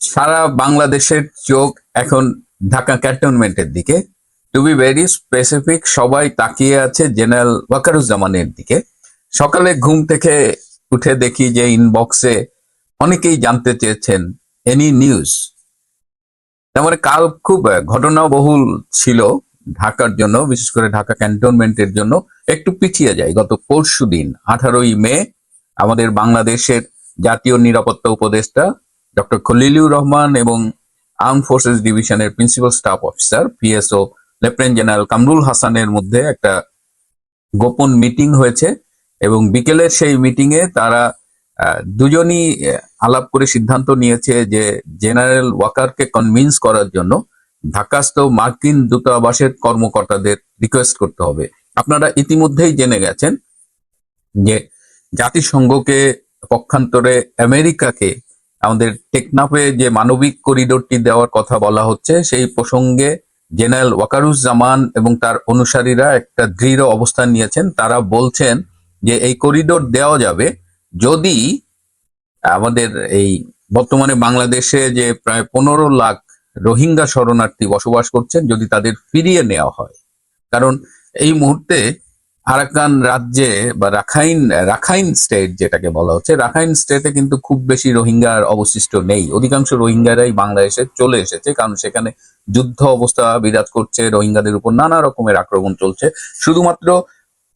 সারা বাংলাদেশের চোখ এখন ঢাকা ক্যান্টনমেন্টের দিকে। টু বি ভেরি স্পেসিফিক সবাই তাকিয়ে আছে জেনারেল ওয়াকারুজ্জামানের দিকে। সকালে ঘুম থেকে উঠে দেখি যে ইনবক্সে অনেকেই জানতে চেয়েছেন এনি নিউজ তার মানে কাল খুব ঘটনাবহুল ছিল ঢাকার জন্য, বিশেষ করে ঢাকা ক্যান্টনমেন্টের জন্য। একটু পিছিয়ে যায় গত পরশু দিন আঠারোই মে, আমাদের বাংলাদেশের জাতীয় নিরাপত্তা উপদেষ্টা ডক্টর খলিলুর রহমান এবং আর্ম ফোর্সেস ডিভিশনের principal staff officer PSO lieutenant general Kamrul হাসানের মধ্যে একটা গোপন মিটিং হয়েছে এবং বিকেলের সেই মিটিং এ তারা দুজনই আলাপ করে সিদ্ধান্ত নিয়েছে যে জেনারেল ওয়াকারকে কনভিন্স করার জন্য ঢাকাস্থ মার্কিন দূতাবাসের কর্মকর্তাদের রিকোয়েস্ট করতে হবে। আপনারা ইতিমধ্যেই জেনে গেছেন যে জাতিসংঘকে, পক্ষান্তরে আমেরিকাকে আমাদের টেকনাফে যে মানবিক করিডোরটি দেওয়ার কথা বলা হচ্ছে, সেই প্রসঙ্গে জেনারেল ওয়াকারুজ্জামান এবং তার অনুসারীরা একটা দৃঢ় অবস্থান নিয়েছেন। তারা বলছেন যে এই করিডোর দেওয়া যাবে যদি আমাদের এই বর্তমানে বাংলাদেশে যে প্রায় পনেরো লাখ রোহিঙ্গা শরণার্থী বসবাস করছেন, যদি তাদের ফিরিয়ে নেওয়া হয়। কারণ এই মুহূর্তে আরাকান রাজ্যে বা রাখাইন রাখাইন স্টেট যেটাকে বলা হচ্ছে, রাখাইন স্টেটে কিন্তু খুব বেশি রোহিঙ্গার অবশিষ্ট নেই। অধিকাংশ রোহিঙ্গারাই বাংলাদেশে চলে এসেছে, কারণ সেখানে যুদ্ধ অবস্থা বিরাজ করছে, রোহিঙ্গাদের উপর নানা রকমের আক্রমণ চলছে। শুধুমাত্র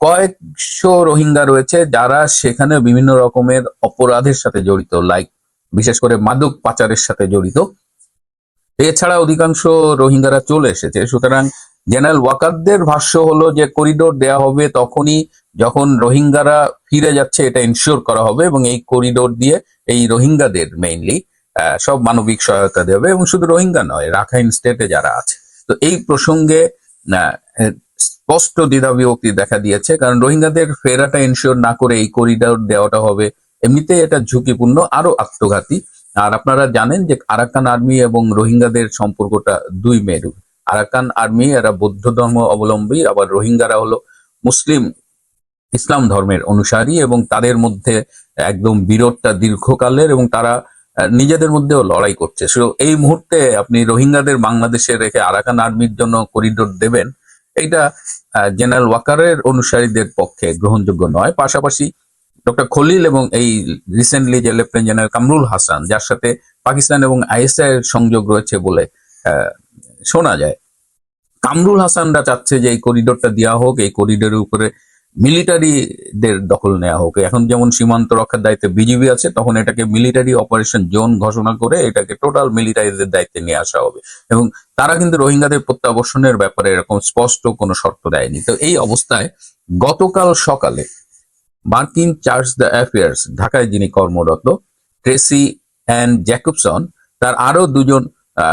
কয়েকশো রোহিঙ্গা রয়েছে যারা সেখানে বিভিন্ন রকমের অপরাধের সাথে জড়িত লাইক বিশেষ করে মাদক পাচারের সাথে জড়িত। এছাড়া অধিকাংশ রোহিঙ্গারা চলে এসেছে, সুতরাং জেনারেল ওয়াকারদের ভাষ্য হলো যে করিডোর দেয়া হবে তখনই যখন রোহিঙ্গারা ফিরে যাচ্ছে, এটা ইনশিওর করা হবে এবং এই করিডোর দিয়ে এই রোহিঙ্গাদের মেইনলি সব মানবিক সহায়তা দেবে এবং শুধু রোহিঙ্গা নয়, রাখাইন স্টেটে যারা আছে। তো এই প্রসঙ্গে স্পষ্ট দ্বিধাবিভক্তি দেখা দিয়েছে, কারণ রোহিঙ্গাদের ফেরাটা ইনশিওর না করে এই করিডোর দেওয়াটা হবে এমনিতেই এটা ঝুঁকিপূর্ণ আরও আত্মঘাতী। আর আপনারা জানেন যে আরাকান আর্মি এবং রোহিঙ্গাদের সম্পর্কটা দুই মেরু আরাকান আর্মি, এরা বৌদ্ধ ধর্ম অবলম্বী, আবার রোহিঙ্গারা হলো মুসলিম ইসলাম ধর্মের অনুসারী এবং তাদের মধ্যে একদম বিরোধটা দীর্ঘকালের এবং তারা নিজেদের মধ্যেও লড়াই করছে। এই মুহূর্তে আপনি রোহিঙ্গাদের বাংলাদেশে রেখে আরাকান আর্মির জন্য করিডোর দেবেন এটা জেনারেল ওয়াকারের অনুসারীদের পক্ষে গ্রহণযোগ্য নয়। পাশাপাশি ডক্টর খলিল এবং এই রিসেন্টলি যে লেফটেন্যান্ট জেনারেল কামরুল হাসান, যার সাথে পাকিস্তান এবং আইএসআই এর সংযোগ রয়েছে বলে শোনা যায়। কামরুল হাসানরা চাচ্ছে যে এই করিডোরটা দেওয়া হোক, এই করিডোরের উপরে মিলিটারিদের দখল নেওয়া হোক। এখন যেমন সীমান্ত রক্ষার দায়িত্বে বিজিবি আছে, তখন এটাকে মিলিটারি অপারেশন জোন ঘোষণা করে এটাকে টোটাল মিলিটারিদের দায়িত্বে নিয়ে আসা হবে। এবং তারা কিন্তু রোহিঙ্গাদের প্রত্যাবর্ষণের ব্যাপারে এরকম স্পষ্ট কোনো শর্ত দেয়নি। তো এই অবস্থায় গতকাল সকালে মার্কিন চার্জ দ্য অ্যাফেয়ার্স, ঢাকায় যিনি কর্মরত, ট্রেসি অ্যান্ড জ্যাকবসন, তার আরও দুজন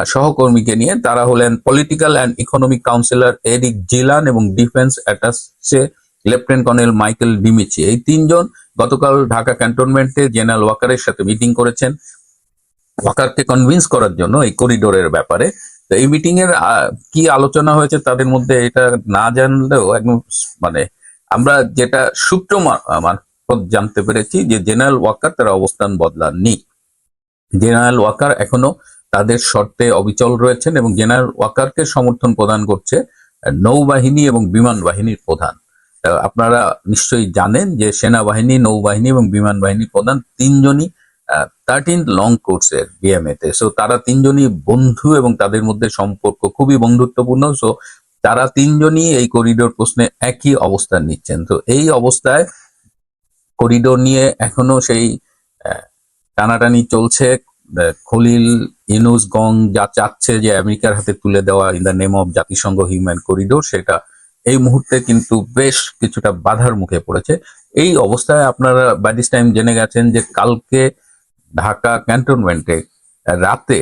সহকর্মীকে নিয়ে তারা হলেন political and economic counsellor Eric Gillan এবং defence attache lieutenant colonel Michael Dimichi এই তিনজন গতকাল ঢাকা ক্যান্টনমেন্টে জেনারেল ওয়াকারের সাথে মিটিং করেছেন। ওয়াকারকে কনভিন্স করার জন্য এই করিডোরের ব্যাপারে। তো এই মিটিং এর কি আলোচনা হয়েছে তাদের মধ্যে এটা না জানলেও একদম মানে আমরা যেটা সূত্র মারফত জানতে পেরেছি যে জেনারেল ওয়াকার তারা অবস্থান বদলাননি। জেনারেল ওয়াকার এখনও তাদের শর্তে অবিচল রয়েছেন এবং জেনারেল ওয়াকারকে সমর্থন প্রদান করছে নৌবাহিনী এবং বিমান বাহিনীর প্রধান। আপনারা নিশ্চয়ই জানেন যে সেনাবাহিনী, নৌবাহিনী এবং বিমান বাহিনীর প্রধান তিনজনই থার্টিন লং কোর্সের বিএমএ তে। সো তারা তিনজনই বন্ধু এবং তাদের মধ্যে সম্পর্ক খুবই বন্ধুত্বপূর্ণ। সো তারা তিনজনই এই করিডোর প্রশ্নে একই অবস্থান নিচ্ছেন। তো, এই অবস্থায় করিডোর নিয়ে এখনও সেই টানাটানি চলছে। খলিল ইনুস গং যা চাচ্ছে যে আমেরিকার হাতে তুলে দেওয়া ইন দ্য নেম অফ জাতিসংঘ হিউম্যান করিডোর সেটা এই মুহূর্তে কিন্তু বেশ কিছুটা বাধার মুখে পড়েছে। এই অবস্থায় আপনারা বাই দিস টাইম জেনে গেছেন যে কালকে ঢাকা ক্যান্টনমেন্টে রাতে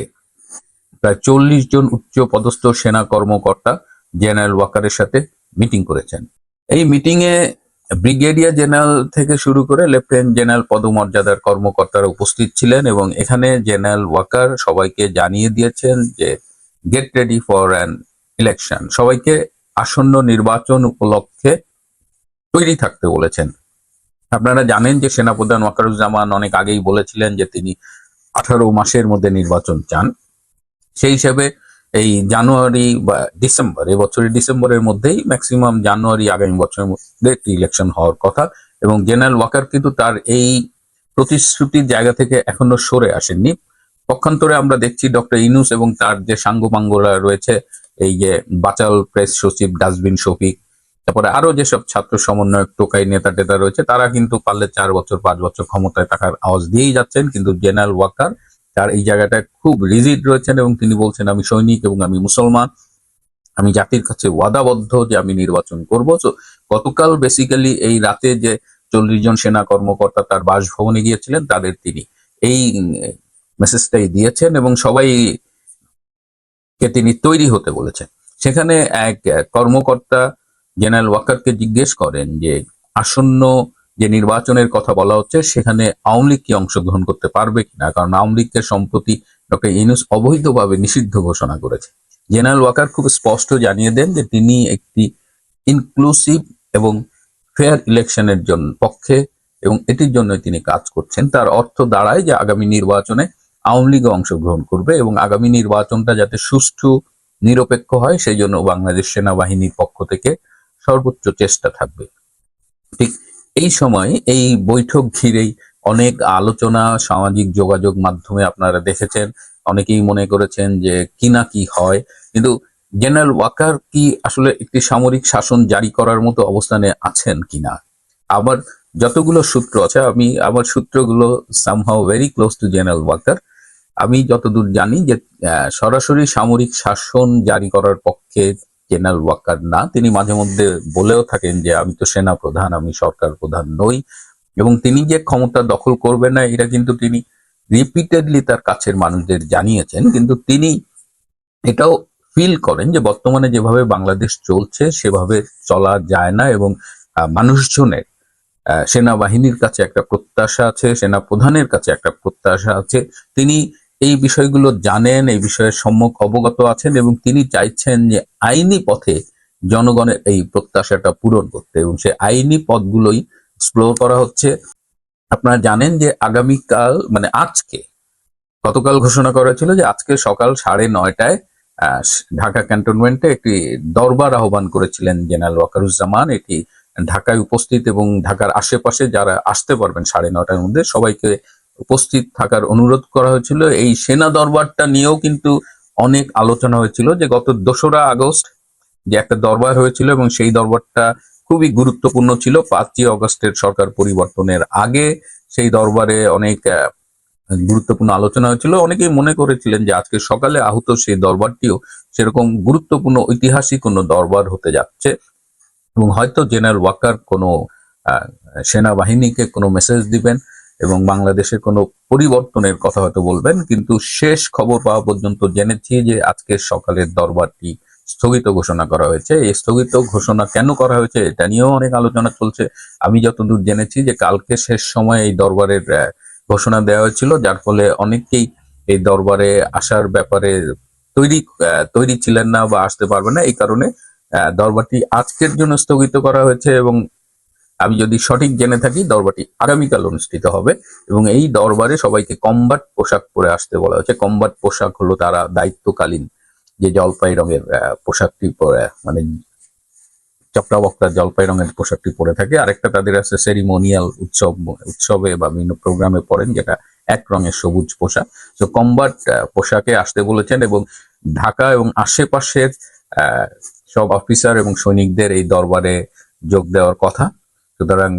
প্রায় চল্লিশ জন উচ্চ পদস্থ সেনা কর্মকর্তা জেনারেল ওয়াকারের সাথে মিটিং করেছেন। এই মিটিং এ ব্রিগেডিয়ার জেনারেল থেকে শুরু করে লেফটেন্যান্ট জেনারেল পদমর্যাদার কর্মকর্তারা উপস্থিত ছিলেন এবং এখানে জেনারেল ওয়াকার সবাইকে জানিয়ে দিয়েছেন যে, get ready for an election. সবাইকে আসন্ন নির্বাচন উপলক্ষে তৈরি থাকতে বলেছেন। আপনারা জানেন যে সেনাপ্রধান ওয়াকারুজ্জামান অনেক আগেই বলেছিলেন যে তিনি আঠারো মাসের মধ্যে নির্বাচন চান। সেই হিসেবে এই জানুয়ারি বা ডিসেম্বর এবছরের ডিসেম্বরের মধ্যেই ম্যাক্সিমাম জানুয়ারি, আগামী বছরের মধ্যে একটি ইলেকশন হওয়ার কথা এবং জেনারেল ওয়াকার কিন্তু তার এই প্রতিশ্রুতির জায়গা থেকে এখনও সরে আসেননি। পক্ষান্তরে আমরা দেখছি ডক্টর ইনুস এবং তার যে সাঙ্গপাঙ্গরা রয়েছে, এই যে বাচাল প্রেস সচিব ডাস্টবিন শফিক, তারপরে আরও যেসব ছাত্র সমন্বয়ক টোকাই নেতা টেতা রয়েছে, তারা কিন্তু পারলে চার বছর, পাঁচ বছর ক্ষমতায় থাকার আওয়াজ দিয়েই যাচ্ছেন। কিন্তু জেনারেল ওয়াকার তার এই জায়গাটায় খুব রিজিড রয়েছেন এবং তিনি বলছেন, আমি সৈনিক এবং আমি মুসলমান। আমি জাতির কাছে ওয়াদাবদ্ধ যে আমি নির্বাচন করব। তো গতকাল বেসিক্যালি এই রাতে যে চল্লিশ জন সেনা কর্মকর্তা তার বাসভবনে গিয়েছিলেন, তাদের তিনি এই মেসেজটাই দিয়েছেন এবং সবাই কে তিনি তৈরি হতে বলেছেন। সেখানে এক কর্মকর্তা জেনারেল ওয়াকারকে জিজ্ঞেস করেন যে, আসন্ন যে নির্বাচনের কথা বলা হচ্ছে, সেখানে আওয়ামী লীগ কি অংশগ্রহণ করতে পারবে কিনা? কারণ আওয়ামী লীগকে সম্প্রতি ডক্টর ইনুস অবৈধভাবে নিষিদ্ধ ঘোষণা করেছে। জেনারেল ওয়াকার খুব স্পষ্ট জানিয়ে দেন যে তিনি একটি ইনক্লুসিভ এবং ফেয়ার ইলেকশনের জন্য পক্ষে এবং এটির জন্য তিনি কাজ করছেন। তার অর্থ দাঁড়ায় যে আগামী নির্বাচনে আওয়ামী লীগও অংশগ্রহণ করবে এবং আগামী নির্বাচনটা যাতে সুষ্ঠু, নিরপেক্ষ হয়, সেই জন্য বাংলাদেশ সেনাবাহিনীর পক্ষ থেকে সর্বোচ্চ চেষ্টা থাকবে। ঠিক এই সময় এই বৈঠক ঘিরেই অনেক আলোচনা, সামাজিক যোগাযোগ মাধ্যমে আপনারা দেখেছেন। অনেকেই মনে করেছেন যে কি না কি হয়। কিন্তু জেনারেল ওয়াকার কি আসলে একটি সামরিক শাসন জারি করার মতো অবস্থানে আছেন কিনা আবার যতগুলো সূত্র আছে, আমি আমার সূত্রগুলো somehow very close to general Waker. আমি যতদূর জানি যে সরাসরি সামরিক শাসন জারি করার পক্ষে জেনারেল ওয়াকার না, তিনি মাঝে মধ্যে বলেও থাকেন যে আমি তো সেনা প্রধান, আমি সরকার প্রধান নই। এবং তিনি যে ক্ষমতা দখল করবে না, এটা কিন্তু তিনি রিপিটেডলি তার কাছের মানুষদের জানিয়েছেন। কিন্তু তিনি এটাও ফিল করেন যে বর্তমানে যেভাবে বাংলাদেশ চলছে, সেভাবে চলা যায় না এবং মানুষজনের সেনাবাহিনীর কাছে একটা প্রত্যাশা আছে, সেনা প্রধানের কাছে একটা প্রত্যাশা আছে। তিনি এই বিষয়গুলো জানেন, এই বিষয়ে সম্মুখ অবগত আছেন এবং তিনি চাইছেন যে আইনি পথে জনগণের এই প্রত্যাশাটা পূরণ করতে এবং সে আইনি পথগুলোই এক্সপ্লোর করা হচ্ছে। আপনারা জানেন যে আগামীকাল মানে আজকে, গতকাল ঘোষণা করা ছিল যে আজকে সকাল সাড়ে নয়টায় ঢাকা ক্যান্টনমেন্টে একটি দরবার আহ্বান করেছিলেন জেনারেল ওয়াকারুজ্জামান। এটি ঢাকায় উপস্থিত এবং ঢাকার আশেপাশে যারা আসতে পারবেন সাড়ে নটার মধ্যে, সবাইকে উপস্থিত থাকার অনুরোধ করা হয়েছিল। এই সেনা দরবারটা নিয়েও কিন্তু অনেক আলোচনা হয়েছিল যে গত দোসরা আগস্ট যে একটা দরবার হয়েছিল এবং সেই দরবারটা খুবই গুরুত্বপূর্ণ ছিল। পাঁচই অগস্টের সরকার পরিবর্তনের আগে সেই দরবারে অনেক গুরুত্বপূর্ণ আলোচনা হয়েছিল। অনেকেই মনে করেছিলেন যে আজকে সকালে আহত সেই দরবারটিও সেরকম গুরুত্বপূর্ণ ঐতিহাসিক কোনো দরবার হতে যাচ্ছে এবং হয়তো জেনারেল ওয়াকার কোনো সেনাবাহিনীকে কোনো মেসেজ দিবেন। এবং বাংলাদেশের কোনো পরিবর্তনের কথা হয়তো বলবেন, কিন্তু শেষ খবর পাওয়া পর্যন্ত জেনেছি যে আজকের সকালের দরবারটি স্থগিত ঘোষণা করা হয়েছে। এই স্থগিত ঘোষণা কেন করা হয়েছে এটা নিয়েও অনেক আলোচনা চলছে। আমি যতদূর জেনেছি যে কালকে শেষ সময় এই দরবারের ঘোষণা দেওয়া হয়েছিল, যার ফলে অনেকেই এই দরবারে আসার ব্যাপারে তৈরি তৈরি ছিলেন না বা আসতে পারবে না। এই কারণে দরবারটি আজকের জন্য স্থগিত করা হয়েছে এবং আমি যদি সঠিক জেনে থাকি, দরবারটি আগামীকাল অনুষ্ঠিত হবে এবং এই দরবারে সবাইকে কম্বাট পোশাক পরে আসতে বলা হয়েছে। কম্বাট পোশাক হলো তারা দায়িত্বকালীন যে জলপাই রঙের পোশাকটি পরে মানে বক্রা জলপাই রঙের পোশাকটি পরে থাকে। আরেকটা তাদের আছে সেরিমোনিয়াল উৎসব, উৎসবে বা বিভিন্ন প্রোগ্রামে পরেন, যেটা এক রঙের সবুজ পোশাক। তো কম্বাট পোশাকে আসতে বলেছেন এবং ঢাকা এবং আশেপাশের সব অফিসার এবং সৈনিকদের এই দরবারে যোগ দেওয়ার কথা। সুতরাং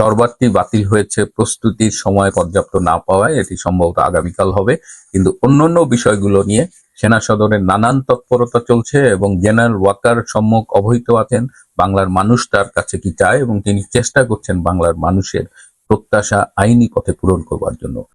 দরবারটি বাতিল হয়েছে, প্রস্তুতির সময় পর্যাপ্ত না পাওয়ায়, এটি সম্ভবত আগামীকাল হবে। কিন্তু অন্যান্য বিষয়গুলো নিয়ে সেনা সদনের নানান তৎপরতা চলছে এবং জেনারেল ওয়াকার সম্মুখ অবহিত আছেন। বাংলার মানুষ তার কাছে কি চায় এবং তিনি চেষ্টা করছেন বাংলার মানুষের প্রত্যাশা আইনি পথে পূরণ করবার জন্য।